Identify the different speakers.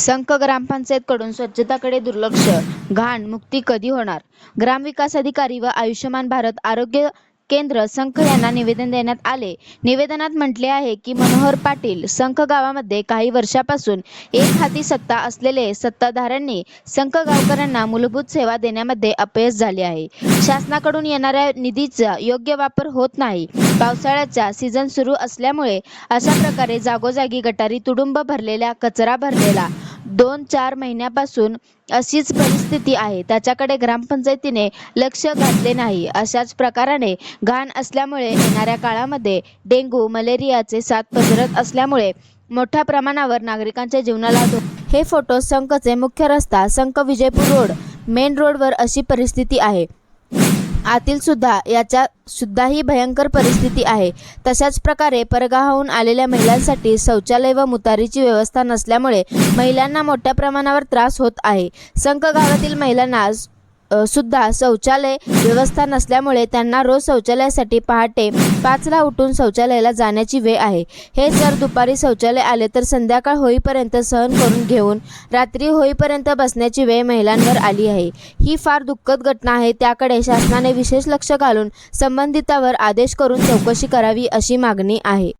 Speaker 1: संख ग्रामपंचायतकडून स्वच्छताकडे दुर्लक्ष. घाण मुक्ती कधी होणार? ग्रामविकास अधिकारी व आयुष्यमान भारत आरोग्य केंद्र संख यांना निवेदन देण्यात आले. निवेदनात म्हटले आहे की मनोहर पाटील संख गावामध्ये काही वर्षापासून एक हाती सत्ता असलेले सत्ताधाऱ्यांनी संख गावकऱ्यांना मूलभूत सेवा देण्यामध्ये अपयश झाले आहे. शासनाकडून येणाऱ्या निधीचा योग्य वापर होत नाही. पावसाळ्याचा सीझन सुरू असल्यामुळे अशा प्रकारे जागोजागी गटारी तुडुंब भरलेल्या कचरा भरलेला दोन चार महिन्यापासून अशीच परिस्थिती आहे. त्याच्याकडे ग्रामपंचायतीने लक्ष घातले नाही. अशाच प्रकाराने घाण असल्यामुळे येणाऱ्या काळामध्ये डेंग्यू मलेरियाचे साथ पसरत असल्यामुळे मोठ्या प्रमाणावर नागरिकांच्या जीवनाला हे फोटो संकचे मुख्य रस्ता संक विजयपूर रोड मेन रोडवर अशी परिस्थिती आहे. आतील सुद्धा याच्या सुद्धाही भयंकर परिस्थिती आहे. तशाच प्रकारे परगावाहून आलेल्या महिलांसाठी शौचालय व मुतारीची व्यवस्था नसल्यामुळे महिलांना मोठ्या प्रमाणावर त्रास होत आहे. संख गावातील महिलांना सुद्धा शौचालय व्यवस्था नसल्यामुळे त्यांना रोज शौचालयासाठी पहाटे पाचला उठून शौचालयाला जाण्याची वेळ आहे. हे जर दुपारी शौचालय आले तर संध्याकाळ होईपर्यंत सहन करून घेऊन रात्री होईपर्यंत बसण्याची वेळ महिलांवर आली आहे. ही फार दुःखद घटना आहे. त्याकडे शासनाने विशेष लक्ष घालून संबंधितावर आदेश करून चौकशी करावी अशी मागणी आहे.